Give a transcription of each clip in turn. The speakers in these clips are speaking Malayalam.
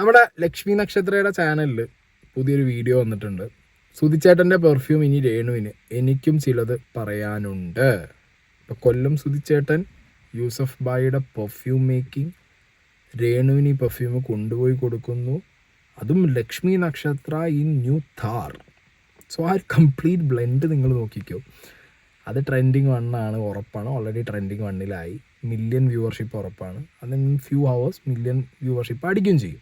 നമ്മുടെ ലക്ഷ്മി നക്ഷത്രയുടെ ചാനലിൽ പുതിയൊരു വീഡിയോ വന്നിട്ടുണ്ട്. സുതിച്ചേട്ടന്റെ പെർഫ്യൂം ഇനി രേണുവിന് എനിക്കും ചിലത് പറയാനുണ്ട്. ഇപ്പോൾ കൊല്ലം സുതിച്ചേട്ടൻ യൂസഫ് ബായിയുടെ പെർഫ്യൂം മേക്കിംഗ് രേണുവിന് ഈ പെർഫ്യൂം കൊണ്ടുപോയി കൊടുക്കുന്നു. അതും ലക്ഷ്മി നക്ഷത്ര ഇൻ ന്യൂ താർ. സോ ആ ഒരു കംപ്ലീറ്റ് ബ്ലെൻഡ് നിങ്ങൾ നോക്കിക്കോ. അത് ട്രെൻഡിങ് വണ്ണാണ് ഉറപ്പാണ്. ഓൾറെഡി ട്രെൻഡിങ് വണ്ണിലായി മില്യൺ വ്യൂവർഷിപ്പ് ഉറപ്പാണ്. അത് ഫ്യൂ ഹവേഴ്സ് മില്യൺ വ്യൂവർഷിപ്പ് അടിക്കുകയും ചെയ്യും.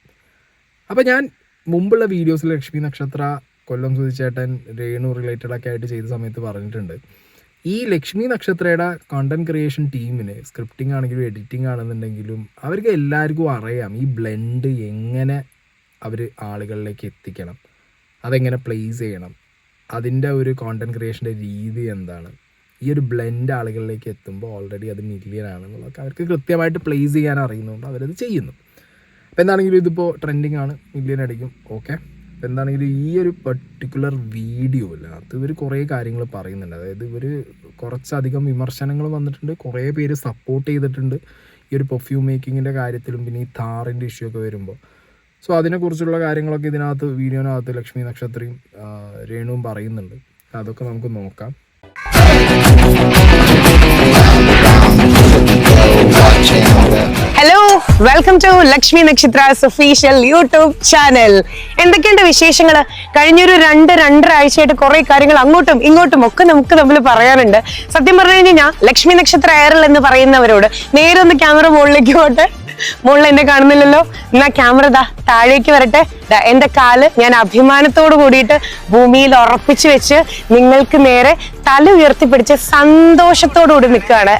അപ്പോൾ ഞാൻ മുമ്പുള്ള വീഡിയോസിൽ ലക്ഷ്മി നക്ഷത്ര കൊല്ലം സുധിച്ചേട്ടൻ രേണു റിലേറ്റഡ് ഒക്കെ ആയിട്ട് ചെയ്ത സമയത്ത് പറഞ്ഞിട്ടുണ്ട്. ഈ ലക്ഷ്മി നക്ഷത്രയുടെ കണ്ടന്റ് ക്രിയേഷൻ ടീമിന് സ്ക്രിപ്റ്റിംഗ് ആണെങ്കിലും എഡിറ്റിംഗ് ആണെന്നുണ്ടെങ്കിലും അവർക്ക് എല്ലാവർക്കും അറിയാം ഈ ബ്ലെൻഡ് എങ്ങനെ അവർ ആളുകളിലേക്ക് എത്തിക്കണം. അതെങ്ങനെ പ്ലേസ് ചെയ്യണം. അതിന്റെ ഒരു കോണ്ടന്റ് ക്രിയേഷന്റെ രീതി എന്താണ്. ഈ ഒരു ബ്ലെൻഡ് ആളുകളിലേക്ക് എത്തുമ്പോൾ ഓൾറെഡി അത് മില്യൺ ആണെന്നുള്ളതൊക്കെ അവർക്ക് കൃത്യമായിട്ട് പ്ലേസ് ചെയ്യാൻ അറിയുന്നതുകൊണ്ട് അവരത് ചെയ്യുന്നു. അപ്പോൾ എന്താണെങ്കിലും ഇതിപ്പോൾ ട്രെൻഡിങ് ആണ്. മില്യൻ അടിക്കും. ഓക്കെ അപ്പോൾ എന്താണെങ്കിലും ഈ ഒരു പർട്ടിക്കുലർ അല്ല അത് ഇവർ കുറേ കാര്യങ്ങൾ പറയുന്നുണ്ട്. അതായത് ഇവർ കുറച്ചധികം വിമർശനങ്ങൾ വന്നിട്ടുണ്ട്. കുറേ പേര് സപ്പോർട്ട് ചെയ്തിട്ടുണ്ട് ഈ ഒരു പെർഫ്യൂം മേക്കിങ്ങിന്റെ കാര്യത്തിലും പിന്നെ ഈ താറിന്റെ ഇഷ്യൂ ഒക്കെ വരുമ്പോൾ സോ അതിനെക്കുറിച്ചുള്ള കാര്യങ്ങളൊക്കെ ഇതിനകത്ത് വീഡിയോനകത്ത് ലക്ഷ്മി നക്ഷത്രയും രേണുവും പറയുന്നുണ്ട്. അതൊക്കെ നമുക്ക് നോക്കാം. ഹലോ വെൽക്കം ടു ലക്ഷ്മി നക്ഷത്ര ഒഫീഷ്യൽ യൂട്യൂബ് ചാനൽ എന്തൊക്കെയുണ്ട് വിശേഷങ്ങൾ കഴിഞ്ഞൊരു രണ്ട് രണ്ടര ആഴ്ചയായിട്ട് കുറെ കാര്യങ്ങൾ അങ്ങോട്ടും ഇങ്ങോട്ടും ഒക്കെ നമുക്ക് തമ്മിൽ പറയാറുണ്ട് സത്യം പറഞ്ഞു കഴിഞ്ഞാൽ ലക്ഷ്മി നക്ഷത്ര എയറൽ എന്ന് പറയുന്നവരോട് നേരെ ഒന്ന് ക്യാമറ മുകളിലേക്ക് പോട്ടെ. മുകളിൽ എന്നെ കാണുന്നില്ലല്ലോ. എന്നാ ക്യാമറ ദാ താഴേക്ക് വരട്ടെ. എന്റെ കാൽ ഞാൻ അഭിമാനത്തോട് കൂടിയിട്ട് ഭൂമിയിൽ ഉറപ്പിച്ചു വെച്ച് നിങ്ങൾക്ക് നേരെ തല ഉയർത്തിപ്പിടിച്ച് സന്തോഷത്തോടു കൂടി നിൽക്കുകയാണ്.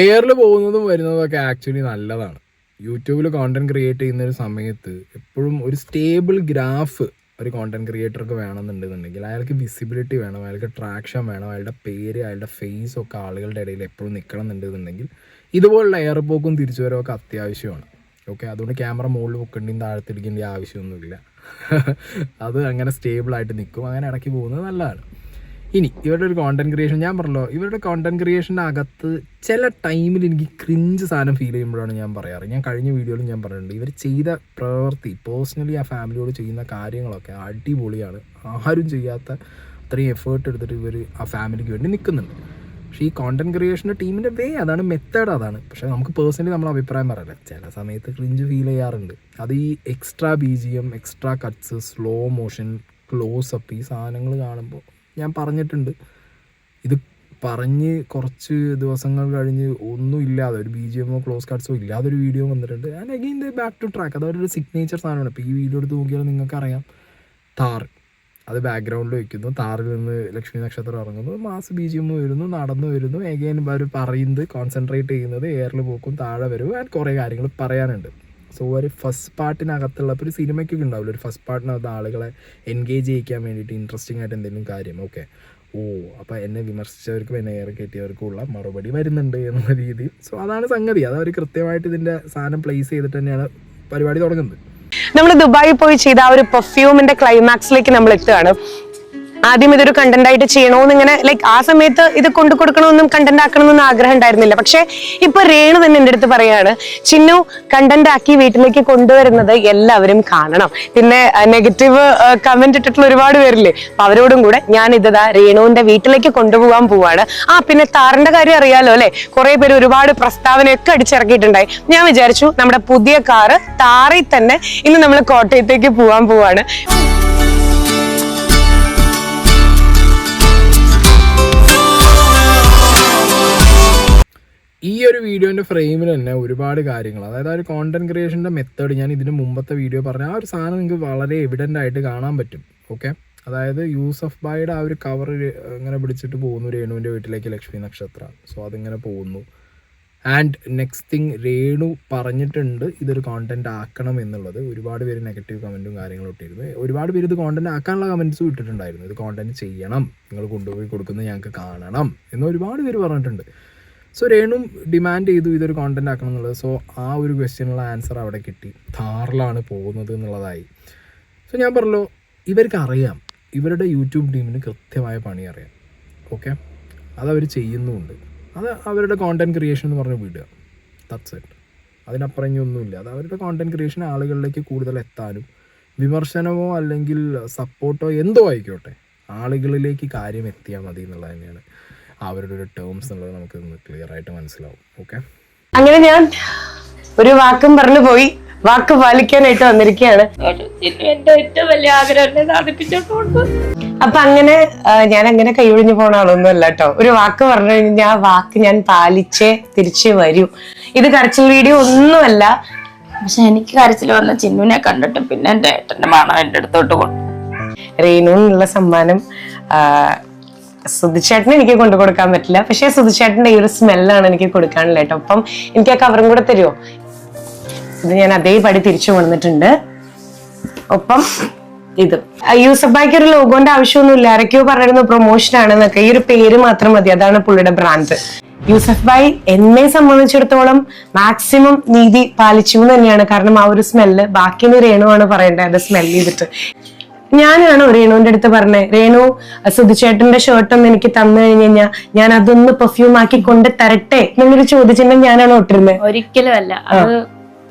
എയറിൽ പോകുന്നതും വരുന്നതും ഒക്കെ ആക്ച്വലി നല്ലതാണ്. യൂട്യൂബിൽ കോണ്ടന്റ് ക്രിയേറ്റ് ചെയ്യുന്ന ഒരു സമയത്ത് എപ്പോഴും ഒരു സ്റ്റേബിൾ ഗ്രാഫ് ഒരു കോണ്ടന്റ് ക്രിയേറ്റർക്ക് വേണമെന്നുണ്ടെന്നുണ്ടെങ്കിൽ അയാൾക്ക് വിസിബിലിറ്റി വേണം അയാൾക്ക് ട്രാക്ഷൻ വേണം അയാളുടെ പേര് അയാളുടെ ഫേസ് ഒക്കെ ആളുകളുടെ ഇടയിൽ എപ്പോഴും നിൽക്കണം എന്നുണ്ടെന്നുണ്ടെങ്കിൽ ഇതുപോലുള്ള എയർ പോക്കും തിരിച്ചുവരവൊക്കെ അത്യാവശ്യമാണ്. ഓക്കെ അതുകൊണ്ട് ക്യാമറ മുകളിൽ പൊക്കേണ്ടിയും താഴത്തിടിക്കേണ്ട ആവശ്യമൊന്നുമില്ല. അത് അങ്ങനെ സ്റ്റേബിളായിട്ട് നിൽക്കും. അങ്ങനെ ഇടയ്ക്ക് പോകുന്നത് നല്ലതാണ്. ഇനി ഇവരുടെ ഒരു കോണ്ടന്റ് ക്രിയേഷൻ ഞാൻ പറഞ്ഞല്ലോ ഇവരുടെ കോണ്ടന്റ് ക്രിയേഷന്റെ അകത്ത് ചില ടൈമിൽ എനിക്ക് ക്രിഞ്ച് സാധനം ഫീൽ ചെയ്യുമ്പോഴാണ് ഞാൻ പറയാറ്. ഞാൻ കഴിഞ്ഞ വീഡിയോയിലും ഞാൻ പറഞ്ഞിട്ടുണ്ട് ഇവർ ചെയ്ത പ്രവൃത്തി പേഴ്സണലി ആ ഫാമിലിയോട് ചെയ്യുന്ന കാര്യങ്ങളൊക്കെ അടിപൊളിയാണ്. ആരും ചെയ്യാത്ത അത്രയും എഫേർട്ട് എടുത്തിട്ട് ഇവർ ആ ഫാമിലിക്ക് വേണ്ടി നിൽക്കുന്നുണ്ട് പക്ഷേ ഈ കോണ്ടന്റ് ക്രിയേഷന്റെ ടീമിന്റെ വേ അതാണ് മെത്തേഡ് അതാണ്. പക്ഷേ നമുക്ക് പേഴ്സണലി നമ്മൾ അഭിപ്രായം പറയല്ല ചില സമയത്ത് ക്രിഞ്ച് ഫീൽ ചെയ്യാറുണ്ട്. അത് ഈ extra B G M extra cuts slow motion close up ഈ സാധനങ്ങൾ കാണുമ്പോൾ ഞാൻ പറഞ്ഞിട്ടുണ്ട്. ഇത് പറഞ്ഞ് കുറച്ച് ദിവസങ്ങൾ കഴിഞ്ഞ് ഒന്നും ഇല്ലാതെ ഒരു ബി ജി എമ്മോ ക്ലോസ് കട്ട്സോ ഇല്ലാതെ ഒരു വീഡിയോ വന്നിട്ടുണ്ട്. ഞാൻ again the back to track അതൊരു സിഗ്നേച്ചർ സാധനമാണ്. ഇപ്പോൾ ഈ വീഡിയോ എടുത്ത് നോക്കിയാൽ നിങ്ങൾക്കറിയാം. താർ. അത് ബാക്ക്ഗ്രൗണ്ടിൽ വയ്ക്കുന്നു താറിൽ നിന്ന് ലക്ഷ്മി നക്ഷത്രം ഇറങ്ങുന്നു. മാസ് ബി ജി എം വരുന്നു നടന്നു വരുന്നു. എഗെയിൻ അവർ പറയുന്നത് കോൺസെൻട്രേറ്റ് ചെയ്യുന്നത് എയറിൽ പോക്കും താഴെ വരും ആൻഡ് കുറേ കാര്യങ്ങൾ പറയാനുണ്ട്. സോ ഒരു ഫസ്റ്റ് പാർട്ടിനകത്തുള്ള ഒരു സിനിമയ്ക്കൊക്കെ ഉണ്ടാവില്ല? ഒരു ഫസ്റ്റ് പാർട്ടിനകത്ത് ആളുകളെ എൻഗേജ് ചെയ്യിക്കാൻ വേണ്ടിയിട്ട് ഇൻട്രസ്റ്റിംഗ് ആയിട്ട് എന്തെങ്കിലും കാര്യം. ഓക്കെ ഓ അപ്പോൾ എന്നെ വിമർശിച്ചവർക്കും എന്നെ ഏറെ കയറ്റിയവർക്കും ഉള്ള മറുപടി വരുന്നുണ്ട് എന്നുള്ള രീതിയിൽ. സോ അതാണ് സംഗതി. അത് അവർ കൃത്യമായിട്ട് ഇതിന്റെ സാധനം പ്ലേസ് ചെയ്തിട്ട് തന്നെയാണ് പരിപാടി തുടങ്ങുന്നത്. നമ്മൾ ദുബായിൽ പോയി ചെയ്ത ആ ഒരു പെർഫ്യൂമിന്റെ ക്ലൈമാക്സിലേക്ക് നമ്മൾ എത്തുകയാണ് ആദ്യം ഇതൊരു കണ്ടന്റ് ആയിട്ട് ചെയ്യണോന്ന് ഇങ്ങനെ ലൈക്ക് ആ സമയത്ത് ഇത് കൊണ്ടു കൊടുക്കണമെന്നും കണ്ടന്റ് ആക്കണമെന്നും ആഗ്രഹം ഉണ്ടായിരുന്നില്ല. പക്ഷെ ഇപ്പൊ രേണു തന്നെ എന്റെ അടുത്ത് പറയാണ് ചിന്നു കണ്ടന്റ് ആക്കി വീട്ടിലേക്ക് കൊണ്ടുവരുന്നത് എല്ലാവരും കാണണം. പിന്നെ നെഗറ്റീവ് കമന്റ് ഇട്ടിട്ടുള്ള ഒരുപാട് പേരില്ലേ? അപ്പൊ അവരോടും കൂടെ ഞാൻ ഇതാ രേണുവിന്റെ വീട്ടിലേക്ക് കൊണ്ടുപോകാൻ പോവാണ്. ആ പിന്നെ താറിന്റെ കാര്യം അറിയാലോ അല്ലെ? കുറെ പേര് ഒരുപാട് പ്രസ്താവനയൊക്കെ അടിച്ചിറക്കിയിട്ടുണ്ടായി. ഞാൻ വിചാരിച്ചു നമ്മുടെ പുതിയ കാറ് താറിൽ തന്നെ ഇന്ന് നമ്മൾ കോട്ടയത്തേക്ക് പോവാൻ പോവാണ്. ഈ ഒരു വീഡിയോന്റെ ഫ്രെയിമിൽ തന്നെ ഒരുപാട് കാര്യങ്ങൾ. അതായത് ആ ഒരു കോണ്ടന്റ് ക്രിയേഷന്റെ മെത്തേഡ് ഞാൻ ഇതിന് മുമ്പത്തെ വീഡിയോ പറഞ്ഞ ആ ഒരു സാധനം നിങ്ങൾക്ക് വളരെ എവിഡന്റ് ആയിട്ട് കാണാൻ പറ്റും. ഓക്കെ അതായത് യൂസഫ് ബായുടെ ആ ഒരു കവർ ഇങ്ങനെ പിടിച്ചിട്ട് പോകുന്നു രേണുവിന്റെ വീട്ടിലേക്ക് ലക്ഷ്മി നക്ഷത്ര. സോ അതിങ്ങനെ പോകുന്നു. ആൻഡ് നെക്സ്റ്റ് തിങ് രേണു പറഞ്ഞിട്ടുണ്ട് ഇതൊരു കോണ്ടന്റ് ആക്കണം എന്നുള്ളത്. ഒരുപാട് പേര് നെഗറ്റീവ് കമന്റും കാര്യങ്ങളും ഇട്ടിരുന്നു. ഒരുപാട് പേര് ഇത് കോണ്ടന്റ് ആക്കാനുള്ള കമന്റ്സും ഇട്ടിട്ടുണ്ടായിരുന്നു. ഇത് കോണ്ടന്റ് ചെയ്യണം. നിങ്ങൾ കൊണ്ടുപോയി കൊടുക്കുന്നത് ഞങ്ങൾക്ക് കാണണം എന്ന് ഒരുപാട് പേര് പറഞ്ഞിട്ടുണ്ട്. സോ രേണു ഡിമാൻഡ് ചെയ്തു ഇതൊരു കോണ്ടന്റ് ആക്കണം എന്നുള്ളത്. സോ ആ ഒരു ക്വസ്റ്റ്യനുള്ള ആൻസർ അവിടെ കിട്ടി. ധാറിലാണ് പോകുന്നത് എന്നുള്ളതായി. സോ ഞാൻ പറഞ്ഞല്ലോ ഇവർക്ക് അറിയാം. ഇവരുടെ യൂട്യൂബ് ടീമിന് കൃത്യമായ പണി അറിയാം. ഓക്കെ അതവർ ചെയ്യുന്നുമുണ്ട് അത് അവരുടെ കോണ്ടന്റ് ക്രിയേഷൻ എന്ന് പറഞ്ഞ് വിടുക. ദാറ്റ്സ് ഇറ്റ് അതിനപ്പുറം ഇനി ഒന്നുമില്ല. അത് അവരുടെ കോണ്ടന്റ് ക്രിയേഷൻ ആളുകളിലേക്ക് കൂടുതൽ എത്താനും വിമർശനമോ അല്ലെങ്കിൽ സപ്പോർട്ടോ എന്തോ ആയിക്കോട്ടെ ആളുകളിലേക്ക് കാര്യം എത്തിയാൽ മതി എന്നുള്ളത് തന്നെയാണ്. അവരുടെ ഒരു ടേംസ് എന്നുള്ളത് നമുക്ക് ക്ലിയർ ആയിട്ട് മനസ്സിലാവും. ഓക്കെ അങ്ങനെ ഞാൻ ഒരു വാക്കും പറഞ്ഞു പോയി. വാക്ക് പാലിക്കാനായിട്ട് വന്നിരിക്കുകയാണ്. എന്റെ ഏറ്റവും വലിയ ആഗ്രഹം അപ്പൊ അങ്ങനെ ഞാൻ അങ്ങനെ കൈയൊഴിഞ്ഞു പോണ ആളൊന്നും അല്ല കേട്ടോ ഒരു വാക്ക് പറഞ്ഞു കഴിഞ്ഞാൽ ആ വാക്ക് ഞാൻ പാലിച്ചേ തിരിച്ചു വരൂ. ഇത് കരച്ചിൽ വീഡിയോ ഒന്നുമല്ല. പക്ഷെ എനിക്ക് കരച്ചിൽ വന്ന ചിന്നുവിനെ കണ്ടിട്ട് പിന്നെ എന്റെ ഏട്ടന്റെ മണം എന്റെ അടുത്തോട്ട് കൊണ്ടു റീനു എന്നുള്ള സമ്മാനം ആ, സുധിച്ചേട്ടന് എനിക്ക് കൊണ്ടു കൊടുക്കാൻ പറ്റില്ല. പക്ഷേ സുധിച്ചേട്ടന്റെ ഈ ഒരു സ്മെല്ലാണ് എനിക്ക് കൊടുക്കാനുള്ള കേട്ടോ. അപ്പം എനിക്ക് ആ കവറും കൂടെ തരുമോ ഇത് ഞാൻ അതേപടി തിരിച്ചു കൊണ്ടിട്ടുണ്ട് ഒപ്പം ഇത്. യൂസഫായിക്ക് ഒരു ലോഗോന്റെ ആവശ്യമൊന്നുമില്ല. ആരൊക്കെയോ പറഞ്ഞിരുന്നു പ്രൊമോഷൻ ആണെന്നൊക്കെ. ഈ ഒരു പേര് മാത്രം മതി. അതാണ് പുള്ളിയുടെ ബ്രാൻഡ് യൂസഫ് ഭായ് എന്നെ സംബന്ധിച്ചിടത്തോളം മാക്സിമം നീതി പാലിച്ചു തന്നെയാണ്. കാരണം ആ ഒരു സ്മെല്ല് ബാക്കി രേണുവാണ് പറയേണ്ടത്. അത് സ്മെൽ ചെയ്തിട്ട്. ഞാനാണ് രേണുവിന്റെ അടുത്ത് പറഞ്ഞത് രേണു സുധിച്ചേട്ടന്റെ ഷർട്ട് ഒന്ന് എനിക്ക് തന്നു കഴിഞ്ഞു കഴിഞ്ഞാൽ ഞാൻ അതൊന്ന് പെർഫ്യൂം ആക്കി കൊണ്ട് തരട്ടെ എന്നൊരു ചോദിച്ചിട്ടുണ്ടെങ്കിൽ ഞാനാണ് ഒട്ടിരുന്നത് ഒരിക്കലും അല്ല. അത്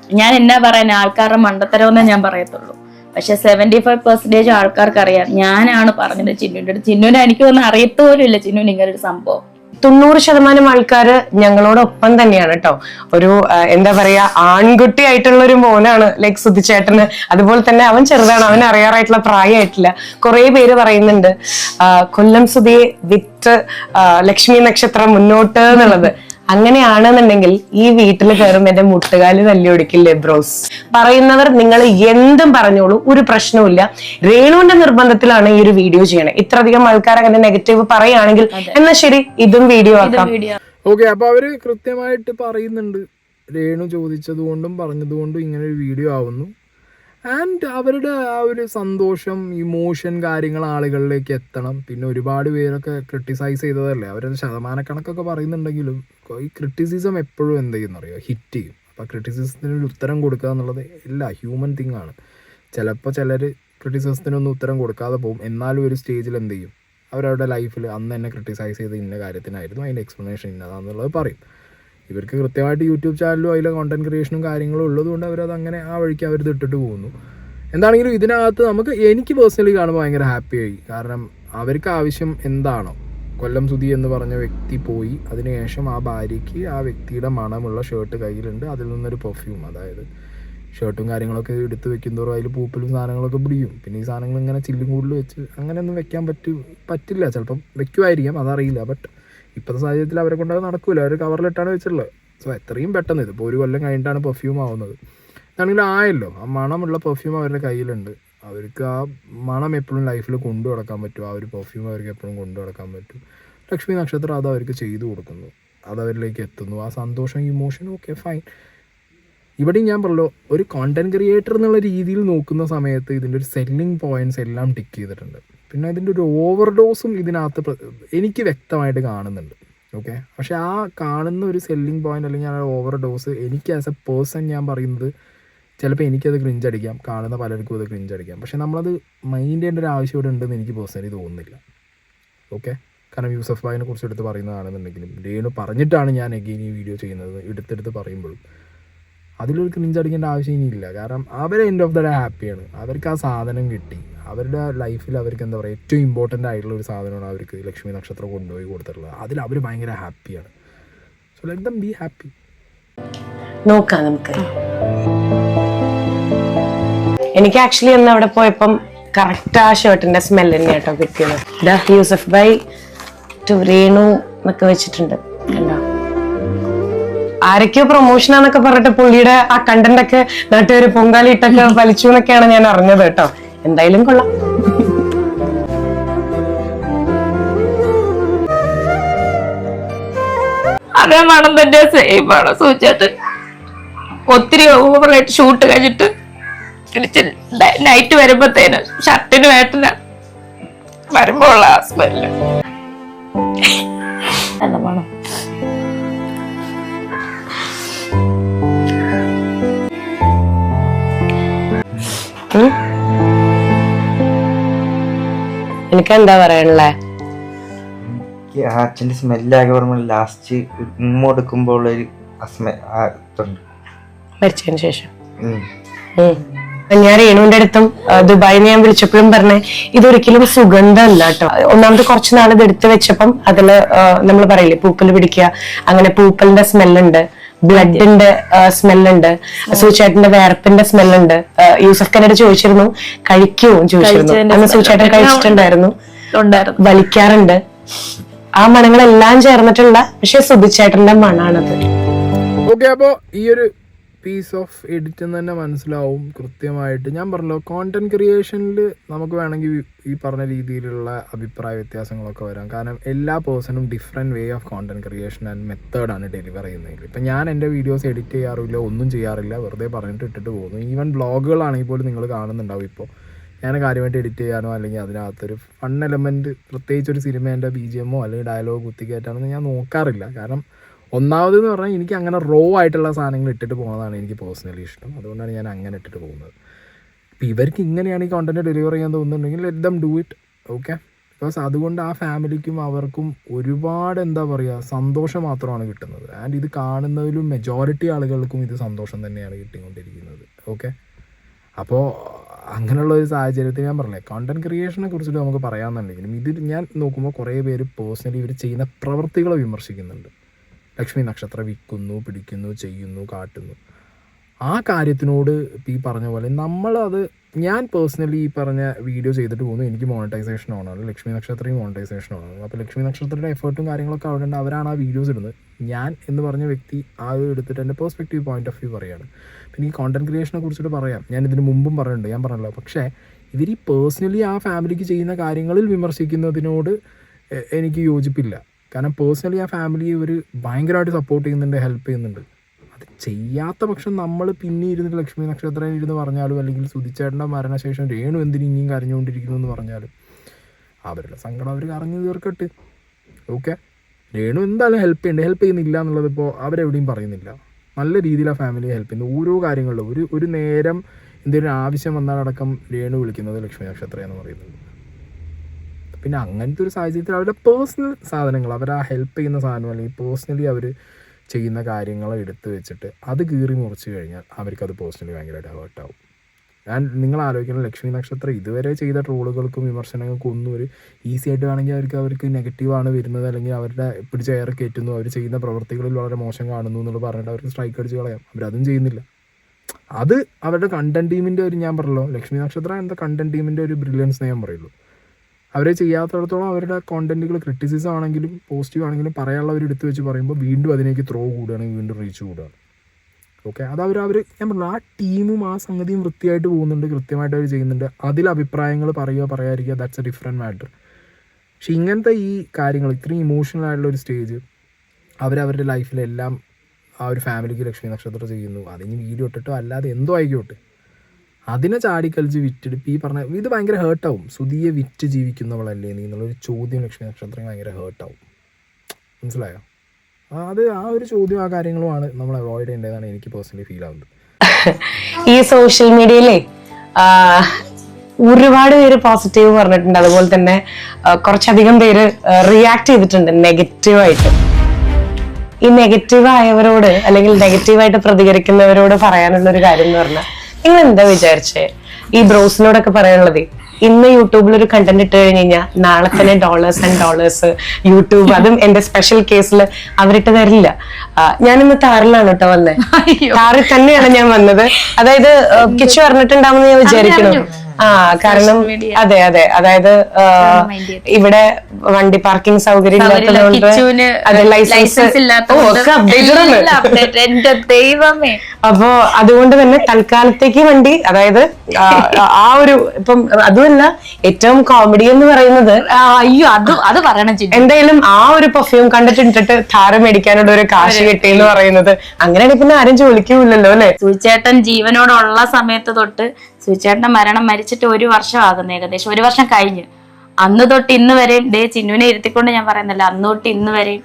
ഞാൻ എന്നാ പറയാൻ ആൾക്കാരുടെ മണ്ടത്തരമെന്നേ ഞാൻ പറയത്തുള്ളൂ. പക്ഷെ സെവന്റി ഫൈവ് പെർസെന്റേജ് ആൾക്കാർക്ക് അറിയാം ഞാനാണ് പറഞ്ഞത് ചിന്നുവിന്റെ അടുത്ത്. ചിന്നുവിനെ എനിക്ക് ഒന്നും അറിയത്തോലും ഇല്ല ചിന്നുവിന് ഇങ്ങനൊരു ഒരു സംഭവം. തൊണ്ണൂറ് ശതമാനം ആൾക്കാര് ഞങ്ങളോടൊപ്പം തന്നെയാണ് കേട്ടോ ഒരു എന്താ പറയാ ആൺകുട്ടി ആയിട്ടുള്ള ഒരു മോനാണ് ലൈക് സുധിച്ചേട്ടന്. അതുപോലെ തന്നെ അവൻ ചെറുതാണ് അവൻ അറിയാറായിട്ടുള്ള പ്രായമായിട്ടില്ല. കുറെ പേര് പറയുന്നുണ്ട് കൊല്ലം സുധിയെ വിറ്റ് ലക്ഷ്മി നക്ഷത്രം മുന്നോട്ട് എന്നുള്ളത്. അങ്ങനെയാണെന്നുണ്ടെങ്കിൽ ഈ വീട്ടിൽ കയറും എന്റെ മുട്ടുകാൽ തല്ലി ഒടിക്കില്ലേ ബ്രോസ് പറയുന്നവർ നിങ്ങൾ എന്തും പറഞ്ഞോളൂ ഒരു പ്രശ്നവുമില്ല. രേണുവിന്റെ നിർബന്ധത്തിലാണ് ഈ ഒരു വീഡിയോ ചെയ്യണേ. ഇത്രയധികം ആൾക്കാർ അങ്ങനെ നെഗറ്റീവ് പറയുകയാണെങ്കിൽ എന്നാ ശരി ഇതും വീഡിയോ ആക്കാം. ഓക്കെ അപ്പൊ അവർ കൃത്യമായിട്ട് പറയുന്നുണ്ട്. രേണു ചോദിച്ചതുകൊണ്ടും പറഞ്ഞതുകൊണ്ടും ഇങ്ങനെ ഒരു വീഡിയോ ആവുന്നു. ആൻഡ് അവരുടെ ആ ഒരു സന്തോഷം ഇമോഷൻ കാര്യങ്ങൾ ആളുകളിലേക്ക് എത്തണം. പിന്നെ ഒരുപാട് പേരൊക്കെ ക്രിട്ടിസൈസ് ചെയ്തതല്ലേ? അവരത് ശതമാനക്കണക്കൊക്കെ പറയുന്നുണ്ടെങ്കിലും ഈ ക്രിറ്റിസിസം എപ്പോഴും എന്ത് ചെയ്യുന്നറിയോ ഹിറ്റ് ചെയ്യും. അപ്പോൾ ക്രിറ്റിസിസത്തിന് ഒരു ഉത്തരം കൊടുക്കുക എന്നുള്ളത് എല്ലാ ഹ്യൂമൻ തിങ് ആണ്. ചിലപ്പോൾ ചിലർ ക്രിറ്റിസിസത്തിനൊന്നും ഉത്തരം കൊടുക്കാതെ പോകും. എന്നാലും ഒരു സ്റ്റേജിൽ എന്ത് ചെയ്യും? അവരവരുടെ ലൈഫിൽ അന്ന് എന്നെ ക്രിട്ടിസൈസ് ചെയ്ത് ഇന്ന കാര്യത്തിനായിരുന്നു അതിന്റെ എക്സ്പ്ലനേഷൻ ഇന്നതാണെന്നുള്ളത് പറയും. ഇവർക്ക് കൃത്യമായിട്ട് യൂട്യൂബ് ചാനലും അതിലെ കോണ്ടന്റ് ക്രിയേഷനും കാര്യങ്ങളും ഉള്ളതുകൊണ്ട് അവരത് അങ്ങനെ ആ വഴിക്ക് അവർ ഇട്ടിട്ട് പോകുന്നു. എന്താണെങ്കിലും ഇതിനകത്ത് നമുക്ക് എനിക്ക് പേഴ്സണലി കാണുമ്പോൾ ഭയങ്കര ഹാപ്പിയായി കാരണം അവർക്ക് ആവശ്യം എന്താണോ. കൊല്ലം സുധി എന്ന് പറഞ്ഞ വ്യക്തി പോയി അതിനുശേഷം ആ ഭാര്യയ്ക്ക് ആ വ്യക്തിയുടെ മണമുള്ള ഷർട്ട് കയ്യിലുണ്ട്. അതിൽ നിന്നൊരു പെർഫ്യൂം അതായത് ഷർട്ടും കാര്യങ്ങളൊക്കെ എടുത്ത് വെക്കും തോറും അതിൽ പൂപ്പലും സാധനങ്ങളൊക്കെ പിടിയും. പിന്നെ ഈ സാധനങ്ങൾ ഇങ്ങനെ ചില്ലും കൂടുതൽ വെച്ച് അങ്ങനെയൊന്നും വെക്കാൻ പറ്റൂ പറ്റില്ല. ചിലപ്പം വെക്കുമായിരിക്കാം അതറിയില്ല. ബട്ട് ഇപ്പോഴത്തെ സാഹചര്യത്തിൽ അവരെ കൊണ്ട് നടക്കില്ല നടക്കൂല. അവർ കവറിലിട്ടാണ് വെച്ചിട്ടുള്ളത്. സോ എത്രയും പെട്ടെന്ന് ഇതിപ്പോൾ ഒരു കൊല്ലം കഴിഞ്ഞിട്ടാണ് പെർഫ്യൂം ആവുന്നത്. ഇതാണെങ്കിലും ആയല്ലോ. ആ മണമുള്ള പെർഫ്യൂം അവരുടെ കയ്യിലുണ്ട്. അവർക്ക് ആ മണം എപ്പോഴും ലൈഫിൽ കൊണ്ടു നടക്കാൻ പറ്റും. ആ ഒരു പെർഫ്യൂം അവർക്ക് എപ്പോഴും കൊണ്ടു നടക്കാൻ പറ്റും. ലക്ഷ്മി നക്ഷത്രം അത് അവർക്ക് ചെയ്തു കൊടുക്കുന്നു. അത് അവരിലേക്ക് എത്തുന്നു. ആ സന്തോഷം ഇമോഷനും ഓക്കെ ഫൈൻ ഇവിടെയും ഞാൻ പറഞ്ഞല്ലോ ഒരു കോണ്ടന്റ് ക്രിയേറ്റർ എന്നുള്ള രീതിയിൽ നോക്കുന്ന സമയത്ത് ഇതിന്റെ ഒരു സെല്ലിംഗ് പോയിന്റ്സ് എല്ലാം ടിക്ക് ചെയ്തിട്ടുണ്ട്. പിന്നെ അതിന്റെ ഒരു ഓവർ ഡോസും ഇതിനകത്ത് എനിക്ക് വ്യക്തമായിട്ട് കാണുന്നുണ്ട്. ഓക്കെ പക്ഷെ ആ കാണുന്ന ഒരു സെല്ലിംഗ് പോയിന്റ് അല്ലെങ്കിൽ ആ ഓവർ ഡോസ് എനിക്ക് ആസ് എ പേഴ്സൺ ഞാൻ പറയുന്നത് ചിലപ്പോൾ എനിക്കത് ക്രിഞ്ച് അടിക്കാം. കാണുന്ന പലർക്കും അത് ക്രിഞ്ച് അടിക്കാം. പക്ഷെ നമ്മളത് മൈൻഡ് ചെയ്യേണ്ട ഒരു ആവശ്യം ഇവിടെ ഉണ്ടെന്ന് എനിക്ക് പേഴ്സണലി തോന്നുന്നില്ല. ഓക്കെ കാരണം യൂസഫ് ഭായിനെ കുറിച്ച് എടുത്ത് പറയുന്നതാണെന്നുണ്ടെങ്കിലും രേണു പറഞ്ഞിട്ടാണ് ഞാൻ എഗെയിൻ ഈ വീഡിയോ ചെയ്യുന്നത് എടുത്തെടുത്ത് പറയുമ്പോഴും. അതിലൊരു ക്രിഞ്ച് അടിക്കേണ്ട ആവശ്യം ഇനിയില്ല. കാരണം അവർ എൻഡ് ഓഫ് ദ ഡേ ഹാപ്പിയാണ് അവർക്ക് ആ സാധനം കിട്ടി. അവരുടെ ലൈഫിൽ അവർക്ക് എന്താ പറയുക ഏറ്റവും ഇമ്പോർട്ടന്റ് ആയിട്ടുള്ള ഒരു സാധനമാണ് അവർക്ക് ലക്ഷ്മി നക്ഷത്രം കൊണ്ടുപോയി കൊടുത്തിട്ടുള്ളത്. അതിൽ അവർ ഭയങ്കര ഹാപ്പിയാണ് so let them be happy നോക്കാം നമുക്ക്. എനിക്ക് ആക്ച്വലി അന്ന് അവിടെ പോയപ്പം കറക്റ്റ് ആ ഷർട്ടിന്റെ സ്മെൽ തന്നെ കേട്ടോ കിട്ടിയത്. The Yusuf by to Renu എന്നൊക്കെ വെച്ചിട്ടുണ്ട്. കണ്ടോ? ആരൊക്കെയോ ആണെന്നൊക്കെ പറഞ്ഞിട്ട് പുള്ളിയുടെ ആ കണ്ടന്റ് ഒക്കെ നാട്ടുകാർ പൊങ്കാലിട്ടൊക്കെ വലിച്ചു എന്നൊക്കെയാണ് ഞാൻ അറിഞ്ഞത് കേട്ടോ. എന്തായാലും കൊള്ളാം. അതേ മണം തന്നെ സെയിം ആണ് സൂചിച്ചിട്ട് ഒത്തിരി ഓവറായിട്ട് ഷൂട്ട് കഴിഞ്ഞിട്ട് തിരിച്ച് നൈറ്റ് വരുമ്പത്തേന് ഷർട്ടിന് വേട്ടില്ല വരുമ്പോ ഉള്ള ഹസ്ബൻഡിൽ നല്ല മണം. എനിക്ക് എന്താ പറയാനുള്ളേ? എനിക്ക് ആ അച്ഛന്റെ സ്മെല്ലാകെ പറയുമ്പോൾ ലാസ്റ്റ് ഉമ്മ എടുക്കുമ്പോൾ ഒരു മരിച്ചതിന് ശേഷം. ഞാൻ രേണുവിന്റെ അടുത്തും ദുബായിൽ ഞാൻ വിളിച്ചപ്പോഴും പറഞ്ഞേ ഇതൊരിക്കലും സുഗന്ധമല്ല കേട്ടോ. ഒന്നാമത് കുറച്ച് നാൾ ഇത് എടുത്തു വെച്ചപ്പം അതിൽ നമ്മൾ പറയില്ലേ പൂപ്പൽ പിടിക്കുക അങ്ങനെ പൂപ്പലിന്റെ സ്മെല്ലുണ്ട് ബ്ലഡിന്റെ സ്മെല്ലുണ്ട്. സൂചേട്ടന്റെ വേർപ്പിന്റെ സ്മെല്ലുണ്ട്. യൂസഫ് കനോട് ചോദിച്ചിരുന്നു കഴിക്കുമോ ചോദിച്ചിരുന്നു. അന്ന് സൂചാട്ടൻ കഴിച്ചിട്ടുണ്ടായിരുന്നു. ഉണ്ടായിരുന്നു. വലിക്കാറുണ്ട്. ആ മണങ്ങളെല്ലാം ചേർന്നിട്ടുള്ള പക്ഷെ സുബിച്ചേട്ടന്റെ മണാണത്. ഓക്കെ അപ്പോ ഈ ഒരു പീസ് ഓഫ് എഡിറ്റ് എന്ന് തന്നെ മനസ്സിലാവും കൃത്യമായിട്ട്. ഞാൻ പറഞ്ഞല്ലോ കോണ്ടന്റ് ക്രിയേഷനിൽ നമുക്ക് വേണമെങ്കിൽ ഈ പറഞ്ഞ രീതിയിലുള്ള അഭിപ്രായ വ്യത്യാസങ്ങളൊക്കെ വരാം. കാരണം എല്ലാ പേഴ്സണും different way of content creation and മെത്തേഡാണ് ഡെലിവർ ചെയ്യുന്നതെങ്കിൽ ഇപ്പം ഞാൻ എന്റെ വീഡിയോസ് എഡിറ്റ് ചെയ്യാറില്ല ഒന്നും ചെയ്യാറില്ല വെറുതെ പറഞ്ഞിട്ട് ഇട്ടിട്ട് പോകുന്നു. ഈവൻ ബ്ലോഗുകളാണെങ്കിൽ പോലും നിങ്ങൾ കാണുന്നുണ്ടാവും ഇപ്പോൾ. ഞാൻ കാര്യമായിട്ട് എഡിറ്റ് ചെയ്യാനോ അല്ലെങ്കിൽ അതിനകത്തൊരു ഫൺ എലമെന്റ് പ്രത്യേകിച്ച് ഒരു സിനിമേന്റെ ബി ജി എമ്മോ അല്ലെങ്കിൽ ഡയലോഗ് കുത്തിക്കേറ്റാണെന്ന് ഞാൻ നോക്കാറില്ല. കാരണം ഒന്നാമത് എന്ന് പറഞ്ഞാൽ എനിക്ക് അങ്ങനെ റോ ആയിട്ടുള്ള സാധനങ്ങൾ ഇട്ടിട്ട് പോകുന്നതാണ് എനിക്ക് പേഴ്സണലി ഇഷ്ടം. അതുകൊണ്ടാണ് ഞാൻ അങ്ങനെ ഇട്ടിട്ട് പോകുന്നത്. ഇപ്പം ഇവർക്ക് ഇങ്ങനെയാണ് ഈ കോണ്ടന്റ് ഡെലിവർ ചെയ്യാൻ തോന്നുന്നുണ്ടെങ്കിൽ let them do it okay because അതുകൊണ്ട് ആ ഫാമിലിക്കും അവർക്കും ഒരുപാട് എന്താ പറയുക സന്തോഷം മാത്രമാണ് കിട്ടുന്നത്. ആൻഡ് ഇത് കാണുന്നതിലും മെജോറിറ്റി ആളുകൾക്കും ഇത് സന്തോഷം തന്നെയാണ് കിട്ടിക്കൊണ്ടിരിക്കുന്നത് ഓക്കെ അപ്പോൾ അങ്ങനെയുള്ള ഒരു സാഹചര്യത്തിൽ ഞാൻ പറഞ്ഞില്ലേ കണ്ടന്റ് ക്രിയേഷനെ കുറിച്ചിട്ട് നമുക്ക് പറയാമെന്നുണ്ടെങ്കിലും ഇത് ഞാൻ നോക്കുമ്പോൾ കുറേ പേര് പേഴ്സണലി ഇവർ ചെയ്യുന്ന പ്രവൃത്തികളെ വിമർശിക്കുന്നുണ്ട്. ലക്ഷ്മി നക്ഷത്രം വിൽക്കുന്നു പിടിക്കുന്നു ചെയ്യുന്നു കാട്ടുന്നു. ആ കാര്യത്തിനോട് ഈ പറഞ്ഞ പോലെ നമ്മളത് ഞാൻ പേഴ്സണലി ഈ പറഞ്ഞ വീഡിയോ ചെയ്തിട്ട് പോകുന്നു എനിക്ക് മോണിറ്റൈസേഷൻ ആണ് ലക്ഷ്മി നക്ഷത്രയും മോണിറ്റൈസേഷൻ ആണ് അപ്പോൾ ലക്ഷ്മി നക്ഷത്രത്തിന്റെ എഫേർട്ടും കാര്യങ്ങളൊക്കെ അവിടെ ഉണ്ട്. അവരാണ് ആ വീഡിയോസ് ഇടുന്നത്. ഞാൻ എന്ന് പറഞ്ഞ വ്യക്തി ആ എടുത്തിട്ട് എന്റെ പേഴ്സ്പെക്റ്റീവ് പോയിന്റ് ഓഫ് വ്യൂ പറയുകയാണ് പിന്നെ ഈ കോണ്ടന്റ് ക്രിയേഷനെ കുറിച്ചിട്ട് പറയാം. ഞാൻ ഇതിന് മുമ്പും പറഞ്ഞിട്ടുണ്ട്. ഞാൻ പറഞ്ഞല്ലോ. പക്ഷേ ഇവർ ഈ പേഴ്സണലി ആ ഫാമിലിക്ക് ചെയ്യുന്ന കാര്യങ്ങളിൽ വിമർശിക്കുന്നതിനോട് എനിക്ക് യോജിപ്പില്ല. കാരണം പേഴ്സണലി ആ ഫാമിലി ഇവർ ഭയങ്കരമായിട്ട് സപ്പോർട്ട് ചെയ്യുന്നുണ്ട് ഹെൽപ്പ് ചെയ്യുന്നുണ്ട്. അത് ചെയ്യാത്ത പക്ഷം നമ്മൾ പിന്നെ ഇരുന്നിട്ട് ലക്ഷ്മി നക്ഷത്രം ഇരുന്ന് പറഞ്ഞാലും അല്ലെങ്കിൽ സുധിച്ചേട്ടന്റെ മരണശേഷം രേണു എന്തിനും ഇനിയും കരഞ്ഞുകൊണ്ടിരിക്കുന്നു എന്ന് പറഞ്ഞാലും അവരുടെ സങ്കടം അവർ കറങ്ങി തീർക്കട്ടെ. ഓക്കെ രേണു എന്തായാലും ഹെൽപ്പ് ചെയ്യേണ്ടത് ഹെൽപ്പ് ചെയ്യുന്നില്ല എന്നുള്ളത് ഇപ്പോൾ അവരെവിടെയും പറയുന്നില്ല. നല്ല രീതിയിൽ ആ ഫാമിലിയെ ഹെൽപ്പ് ചെയ്യുന്നു. ഓരോ കാര്യങ്ങളിലും ഒരു ഒരു നേരം എന്തെങ്കിലും ആവശ്യം വന്നാലടക്കം രേണു വിളിക്കുന്നത് ലക്ഷ്മി നക്ഷത്രം എന്ന് പറയുന്നത് പിന്നെ അങ്ങനത്തെ ഒരു സാഹചര്യത്തിൽ അവരുടെ പേഴ്സണൽ സാധനങ്ങൾ അവർ ആ ഹെൽപ്പ് ചെയ്യുന്ന സാധനം അല്ലെങ്കിൽ പേഴ്സണലി അവർ ചെയ്യുന്ന കാര്യങ്ങൾ എടുത്തു വെച്ചിട്ട് അത് കീറി മുറിച്ച് കഴിഞ്ഞാൽ അവർക്കത് പേഴ്സണലി ഭയങ്കരമായിട്ട് ഹേർട്ടാവും ഞാൻ നിങ്ങൾ ആലോചിക്കണം ലക്ഷ്മി നക്ഷത്രം ഇതുവരെ ചെയ്ത ട്രോളുകൾക്കും വിമർശനങ്ങൾക്കും ഒന്നും ഒരു ഈസി ആയിട്ട് വേണമെങ്കിൽ അവർക്ക് അവർക്ക് നെഗറ്റീവാണ് വരുന്നത് അല്ലെങ്കിൽ അവരുടെ പിടിച്ച് എയർ കയറ്റുന്നു അവർ ചെയ്യുന്ന പ്രവൃത്തികളിൽ വളരെ മോശം കാണുന്നു എന്നുള്ളത് പറഞ്ഞിട്ട് അവർക്ക് സ്ട്രൈക്ക് അടിച്ച് കളയാം. അവരതും ചെയ്യുന്നില്ല. അത് അവരുടെ കണ്ടന്റ് ടീമിന്റെ ഒരു ഞാൻ പറഞ്ഞല്ലോ ലക്ഷ്മി നക്ഷത്രം എന്ന കണ്ടന്റ് ടീമിന്റെ ഒരു ബ്രില്യൻസ് ഞാൻ പറയുള്ളൂ. അവരെ ചെയ്യാത്തിടത്തോളം അവരുടെ കോണ്ടന്റുകൾ ക്രിറ്റിസിസം ആണെങ്കിലും പോസിറ്റീവ് ആണെങ്കിലും പറയാനുള്ളവർ എടുത്തു വെച്ച് പറയുമ്പോൾ വീണ്ടും അതിലേക്ക് ത്രോ കൂടുകയാണ് വീണ്ടും റീച്ച് കൂടുകയാണ്. ഓക്കെ അത് അവർ അവർ ഞാൻ പറഞ്ഞു ആ ടീമും ആ സംഗതിയും വൃത്തിയായിട്ട് പോകുന്നുണ്ട് കൃത്യമായിട്ട് അവർ ചെയ്യുന്നുണ്ട്. അതിൽ അഭിപ്രായങ്ങൾ പറയുക പറയാതിരിക്കുക ദാറ്റ്സ് എ ഡിഫറെന്റ് മാറ്റർ പക്ഷെ ഇങ്ങനത്തെ ഈ കാര്യങ്ങൾ ഇത്രയും ഇമോഷണൽ ആയിട്ടുള്ള ഒരു സ്റ്റേജ് അവരവരുടെ ലൈഫിലെല്ലാം ആ ഒരു ഫാമിലിക്ക് ലക്ഷ്മി നക്ഷത്രം ചെയ്യുന്നു. അതിന് വീഡിയോ ഇട്ടിട്ടോ അല്ലാതെ എന്തോ ആയിക്കോട്ടെ. അതിനെ ചാടിക്കളിച്ച് വിറ്റെടുപ്പ്. ഈ പറഞ്ഞ ഇത് ഭയങ്കര ഹേർട്ടാവും സുതിയെ വിറ്റ് ജീവിക്കുന്നവളല്ലേ നീ എന്നുള്ളൊരു ചോദ്യം ലക്ഷ്മി നക്ഷത്രം ഭയങ്കര ഹേർട്ടാവും മനസ്സിലായോ? അത് ആ ഒരു ചോദ്യം ആ കാര്യങ്ങളുമാണ് നമ്മൾ അവോയ്ഡ് ചെയ്യേണ്ടതാണ് എനിക്ക് പേഴ്സണലി ഫീൽ ആവുന്നത്. ഈ സോഷ്യൽ മീഡിയയിലെ ഒരുപാട് പേര് പോസിറ്റീവ് പറഞ്ഞിട്ടുണ്ട്. അതുപോലെ തന്നെ കുറച്ചധികം പേര് റിയാക്ട് ചെയ്തിട്ടുണ്ട് നെഗറ്റീവായിട്ട് ഈ നെഗറ്റീവ് ആയവരോട് അല്ലെങ്കിൽ നെഗറ്റീവായിട്ട് പ്രതികരിക്കുന്നവരോട് പറയാനുള്ള ഒരു കാര്യം എന്ന് പറഞ്ഞാൽ നിങ്ങൾ എന്താ വിചാരിച്ചേ? ഈ ബ്രോസിനോടൊക്കെ പറയാനുള്ളത് ഇന്ന് യൂട്യൂബിൽ ഒരു കണ്ടന്റ് ഇട്ട് കഴിഞ്ഞ് കഴിഞ്ഞാൽ നാളെ തന്നെ ഡോളേഴ്സ് ആൻഡ് ഡോളേഴ്സ് യൂട്യൂബ് അതും എന്റെ സ്പെഷ്യൽ കേസിൽ അവരിട്ട് തരില്ല. ഞാൻ ഞാനിന്ന് താറിലാണ് കേട്ടോ വന്നത് താറിൽ തന്നെയാണ് ഞാൻ വന്നത്. അതായത് കിച്ചു പറഞ്ഞിട്ടുണ്ടാവുമെന്ന് ഞാൻ വിചാരിക്കുന്നു. ആ കാരണം അതെ അതെ. അതായത് ഇവിടെ വണ്ടി പാർക്കിംഗ് സൗകര്യം ഇല്ലാത്തതുകൊണ്ട് ലൈസൻസ് ദൈവമേ. അപ്പോ അതുകൊണ്ട് തന്നെ തൽക്കാലത്തേക്ക് വണ്ടി അതായത് ആ, ഒരു ഇപ്പം അതുമല്ല ഏറ്റവും കോമഡി എന്ന് പറയുന്നത് അയ്യോ അത് അത് പറയണം എന്തായാലും ആ ഒരു പെർഫ്യൂം കണ്ടിട്ട് ധാര താരം മേടിക്കാനുള്ള ഒരു കാശ് കിട്ടി എന്ന് പറയുന്നത്. അങ്ങനെയാണെങ്കിൽ പിന്നെ ആരും ചോദിക്കൂലല്ലോ അല്ലെ? സുചേട്ടൻ ജീവനോടുള്ള സമയത്ത് തൊട്ട് സുചേട്ടന്റെ മരണം മരിച്ചിട്ട് ഒരു വർഷം ആകുന്നു ഏകദേശം. ഒരു വർഷം കഴിഞ്ഞ്. അന്ന് തൊട്ട് ഇന്ന് വരെയും ദേ ചിന്നുവിനെ ഇരുത്തിക്കൊണ്ട് ഞാൻ പറയുന്നില്ല അന്ന് തൊട്ട് ഇന്ന് വരെയും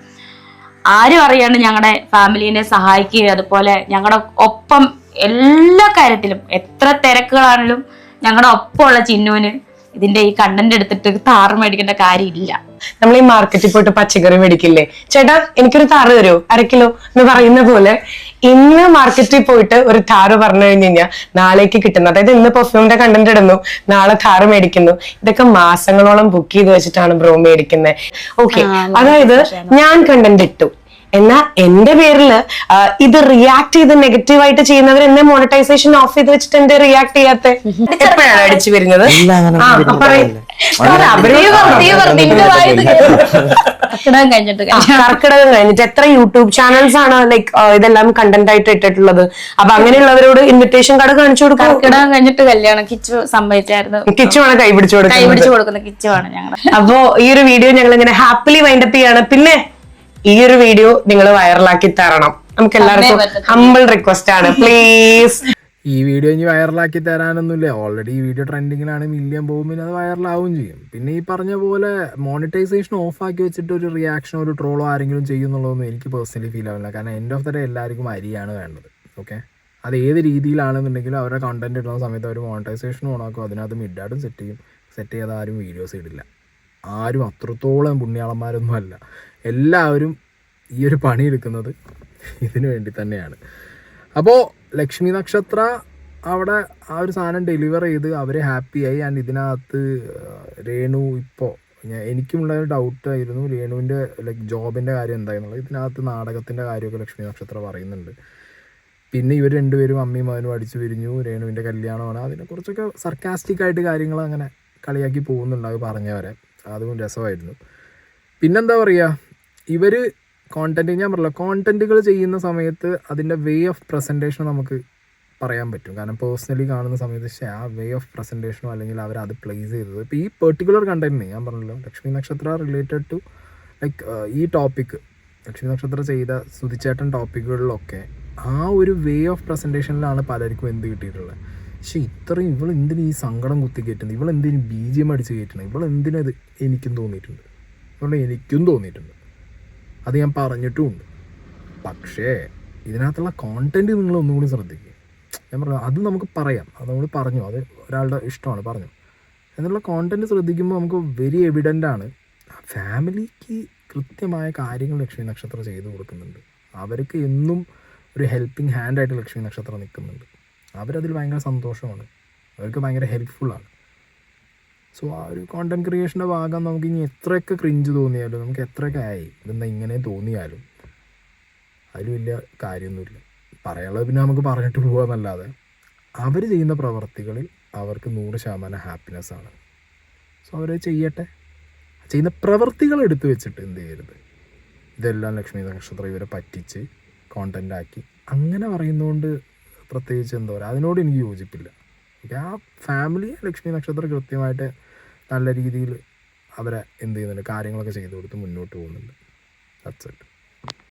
ആരും അറിയാണ്ട് ഞങ്ങളുടെ ഫാമിലിനെ സഹായിക്കുകയും അതുപോലെ ഞങ്ങളുടെ ഒപ്പം എല്ലാ കാര്യത്തിലും എത്ര തിരക്കുകളാണെങ്കിലും ഞങ്ങളുടെ ഒപ്പമുള്ള ചിന്നുവിന് ഇതിന്റെ ഈ കണ്ടന്റ് എടുത്തിട്ട് താറ് മേടിക്കേണ്ട കാര്യമില്ല. നമ്മൾ ഈ മാർക്കറ്റിൽ പോയിട്ട് പച്ചക്കറി മേടിക്കില്ലേ? ചേട്ടാ എനിക്കൊരു താറ് തരുമോ അര കിലോ എന്ന് പറയുന്ന പോലെ ഇന്ന് മാർക്കറ്റിൽ പോയിട്ട് ഒരു താറ് പറഞ്ഞു കഴിഞ്ഞു കഴിഞ്ഞാൽ നാളേക്ക് കിട്ടുന്നു. അതായത് ഇന്ന് പെർഫ്യൂമിന്റെ കണ്ടന്റ് ഇടുന്നു നാളെ താറ് മേടിക്കുന്നു. ഇതൊക്കെ മാസങ്ങളോളം ബുക്ക് ചെയ്ത് വെച്ചിട്ടാണ് ബ്രോ മേടിക്കുന്നത് ഓക്കെ അതായത് ഞാൻ കണ്ടന്റ് ഇട്ടു. എന്നാ എന്റെ പേരിൽ ഇത് റിയാക്ട് ചെയ്ത് നെഗറ്റീവ് ആയിട്ട് ചെയ്യുന്നവർ എന്നെ മോണിറ്റൈസേഷൻ ഓഫ് ചെയ്ത് വെച്ചിട്ട് എന്റെ റിയാക്ട് ചെയ്യാത്ത? എപ്പോഴാണ് അടിച്ചു വരുന്നത്? കർക്കിടകം കഴിഞ്ഞിട്ട് എത്ര യൂട്യൂബ് ചാനൽസ് ആണ് ലൈക്ക് ഇതെല്ലാം കണ്ടന്റ് ആയിട്ട് ഇട്ടിട്ടുള്ളത്? അപ്പൊ അങ്ങനെയുള്ളവരോട് ഇൻവിറ്റേഷൻ കാർഡ് കാണിച്ചു കൊടുക്കും. കർക്കിടകം കഴിഞ്ഞിട്ട് കല്യാണം കിച്ചു സംഭവിച്ചായിരുന്നു. കിച്ചുവാണ് കൈ പിടിച്ചു കൈ കൊടുക്കുന്നത് കിച്ചു ആണ് ഞങ്ങൾ അപ്പോ ഈ ഒരു വീഡിയോ ഞങ്ങൾ ഇങ്ങനെ ഹാപ്പിലി വൈൻഡപ്പ് ചെയ്യാണ്. പിന്നെ ഈ ഒരു വീഡിയോ നിങ്ങൾ വൈറലാക്കി തരണം. നമുക്ക് എല്ലാവർക്കും ഹമ്പിൾ റിക്വസ്റ്റ് ആണ്. പ്ലീസ് ഈ വീഡിയോ ഇനി വൈറലാക്കി തരാനൊന്നുമില്ല. ഓൾറെഡി ഈ വീഡിയോ ട്രെൻഡിങ്ങിലാണ് മില്യൺ പോകും പിന്നെ അത് വൈറലാവും ചെയ്യും. പിന്നെ ഈ പറഞ്ഞ പോലെ മോണിറ്റൈസേഷൻ ഓഫ് ആക്കി വെച്ചിട്ട് ഒരു റിയാക്ഷനോ ഒരു ട്രോളോ ആരെങ്കിലും ചെയ്യുന്നുള്ളതൊന്നും എനിക്ക് പേഴ്സണലി ഫീൽ ആവില്ല. കാരണം എൻഡ് ഓഫ് ദ ഡേ എല്ലാവർക്കും അരിയാണ് വേണ്ടത്. ഓക്കെ അത് ഏത് രീതിയിലാണെന്നുണ്ടെങ്കിലും അവരുടെ കണ്ടന്റ് ഇടുന്ന സമയത്ത് അവർ മോണിറ്റൈസേഷൻ ഓണാക്കും അതിനകത്ത് മിഡായിട്ടും സെറ്റ് ചെയ്യും. സെറ്റ് ചെയ്ത് ആരും വീഡിയോസ് ഇടില്ല. ആരും അത്രത്തോളം പുണ്യാളന്മാരൊന്നും അല്ല. എല്ലാവരും ഈ ഒരു പണി എടുക്കുന്നത് ഇതിനു വേണ്ടി തന്നെയാണ്. അപ്പോൾ ലക്ഷ്മി നക്ഷത്ര അവിടെ ആ ഒരു സാധനം ഡെലിവർ ചെയ്ത് അവരെ ഹാപ്പിയായി ആൻഡ് ഇതിനകത്ത് രേണു ഇപ്പോൾ ഞാൻ എനിക്കുമുള്ള ഒരു ഡൗട്ട് ആയിരുന്നു രേണുവിന്റെ ലൈക്ക് ജോബിന്റെ കാര്യം എന്തായിരുന്നുള്ളത് ഇതിനകത്ത് നാടകത്തിന്റെ കാര്യമൊക്കെ ലക്ഷ്മി നക്ഷത്ര പറയുന്നുണ്ട്. പിന്നെ ഇവർ രണ്ടുപേരും അമ്മയും മകനും അടിച്ചു പിരിഞ്ഞു. രേണുവിന്റെ കല്യാണമാണ്. അതിനെക്കുറിച്ചൊക്കെ സർക്കാസ്റ്റിക് ആയിട്ട് കാര്യങ്ങൾ അങ്ങനെ കളിയാക്കി പോകുന്നുണ്ട്. അത് പറഞ്ഞവരെ. അതും രസമായിരുന്നു. പിന്നെന്താ പറയുക ഇവർ കോണ്ടന്റ് ഞാൻ പറഞ്ഞല്ലോ കോണ്ടന്റുകൾ ചെയ്യുന്ന സമയത്ത് അതിന്റെ വേ ഓഫ് പ്രസന്റേഷൻ നമുക്ക് പറയാൻ പറ്റും. കാരണം പേഴ്സണലി കാണുന്ന സമയത്ത് ആ വേ ഓഫ് പ്രസന്റേഷനോ അല്ലെങ്കിൽ അവർ അത് പ്ലേസ് ചെയ്തത്. ഇപ്പോൾ ഈ പെർട്ടിക്കുലർ കണ്ടന്റിന് ഞാൻ പറഞ്ഞല്ലോ Lakshmi Nakshatra related to like ഈ ടോപ്പിക് ലക്ഷ്മി നക്ഷത്ര ചെയ്ത സുതിച്ചേട്ടൻ ടോപ്പിക്കുകളിലൊക്കെ ആ ഒരു വേ ഓഫ് പ്രസന്റേഷനിലാണ് പലർക്കും എന്ത് കിട്ടിയിട്ടുള്ളത്. പക്ഷേ ഇത്രയും ഇവൾ എന്തിനു ഈ സങ്കടം കുത്തി കയറ്റുന്നത്? ഇവൾ എന്തിനു ബി അടിച്ച് കയറ്റണം ഇവൾ എന്തിനത് എനിക്കും തോന്നിയിട്ടുണ്ട്? ഇവളുടെ എനിക്കും തോന്നിയിട്ടുണ്ട്. അത് ഞാൻ പറഞ്ഞിട്ടുമുണ്ട് പക്ഷേ ഇതിനകത്തുള്ള കോണ്ടന്റ് നിങ്ങൾ ഒന്നുകൂടി ശ്രദ്ധിക്കുക ഞാൻ പറഞ്ഞു അത് നമുക്ക് പറയാം. അത് നമ്മൾ പറഞ്ഞു. അത് ഒരാളുടെ ഇഷ്ടമാണ് പറഞ്ഞു. എന്നുള്ള കോണ്ടന്റ് ശ്രദ്ധിക്കുമ്പോൾ നമുക്ക് വെരി എവിഡന്റ് ആണ്. ഫാമിലിക്ക് കൃത്യമായ കാര്യങ്ങൾ ലക്ഷ്മി നക്ഷത്രം ചെയ്തു കൊടുക്കുന്നുണ്ട്. അവർക്ക് എന്നും ഒരു ഹെൽപ്പിംഗ് ഹാൻഡായിട്ട് ലക്ഷ്മി നക്ഷത്രം നിൽക്കുന്നുണ്ട്. അവരതിൽ ഭയങ്കര സന്തോഷമാണ്. അവർക്ക് ഭയങ്കര ഹെൽപ്ഫുള്ളാണ് സോ ആ ഒരു കോണ്ടന്റ് ക്രിയേഷന്റെ ഭാഗം നമുക്ക് ഇനി എത്രയൊക്കെ ക്രിഞ്ച് തോന്നിയാലും നമുക്ക് എത്രയൊക്കെ ആയി ഇതെന്താ ഇങ്ങനെ തോന്നിയാലും അതിൽ വലിയ കാര്യമൊന്നുമില്ല. പറയാനുള്ളത് പിന്നെ നമുക്ക് പറഞ്ഞിട്ട് പോകാമെന്നല്ലാതെ അവർ ചെയ്യുന്ന പ്രവർത്തികളിൽ അവർക്ക് നൂറ് ശതമാനം ഹാപ്പിനെസ് ആണ്. സോ അവർ ചെയ്യട്ടെ. ചെയ്യുന്ന പ്രവർത്തികൾ എടുത്തു വെച്ചിട്ട് എന്ത് ചെയ്യരുത്. ഇതെല്ലാം ലക്ഷ്മി നക്ഷത്രം ഇവരെ പറ്റിച്ച് കോണ്ടന്റ് ആക്കി അങ്ങനെ പറയുന്നതുകൊണ്ട് പ്രത്യേകിച്ച് എന്താ പറയുക അതിനോട് എനിക്ക് യോജിപ്പില്ല. ആ ഫാമിലി ലക്ഷ്മി നക്ഷത്രം കൃത്യമായിട്ട് നല്ല രീതിയിൽ അവരെ എന്ത് ചെയ്യുന്നുണ്ട് കാര്യങ്ങളൊക്കെ ചെയ്തു കൊടുത്ത് മുന്നോട്ട് പോകുന്നുണ്ട്. ദാറ്റ്സ്